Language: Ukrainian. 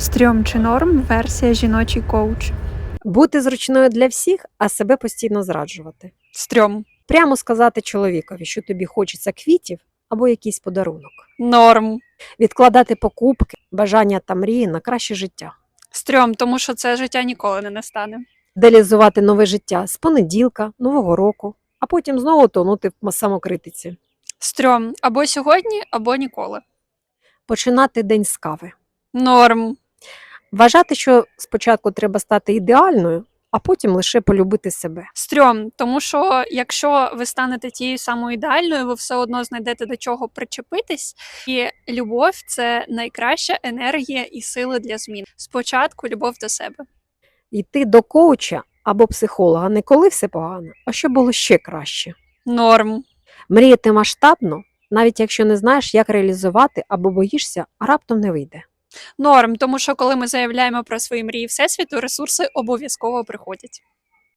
Стрьом чи норм версія жіночий коуч. Бути зручною для всіх, а себе постійно зраджувати. Стрьом. Прямо сказати чоловікові, що тобі хочеться квітів або якийсь подарунок. Норм. Відкладати покупки, бажання та мрії на краще життя. Стрьом, тому що це життя ніколи не настане. Делізувати нове життя з понеділка, нового року, а потім знову тонути в самокритиці. Стрьом. Або сьогодні, або ніколи. Починати день з кави. Норм. Вважати, що спочатку треба стати ідеальною, а потім лише полюбити себе. Стрьом, тому що якщо ви станете тією самою ідеальною, ви все одно знайдете до чого причепитись. І любов це найкраща енергія і сила для змін. Спочатку любов до себе. Йти до коуча або психолога не коли все погано, а що було ще краще. Норм. Мріяти масштабно, навіть якщо не знаєш, як реалізувати або боїшся, а раптом не вийде. Норм, тому що коли ми заявляємо про свої мрії всесвіту, ресурси обов'язково приходять.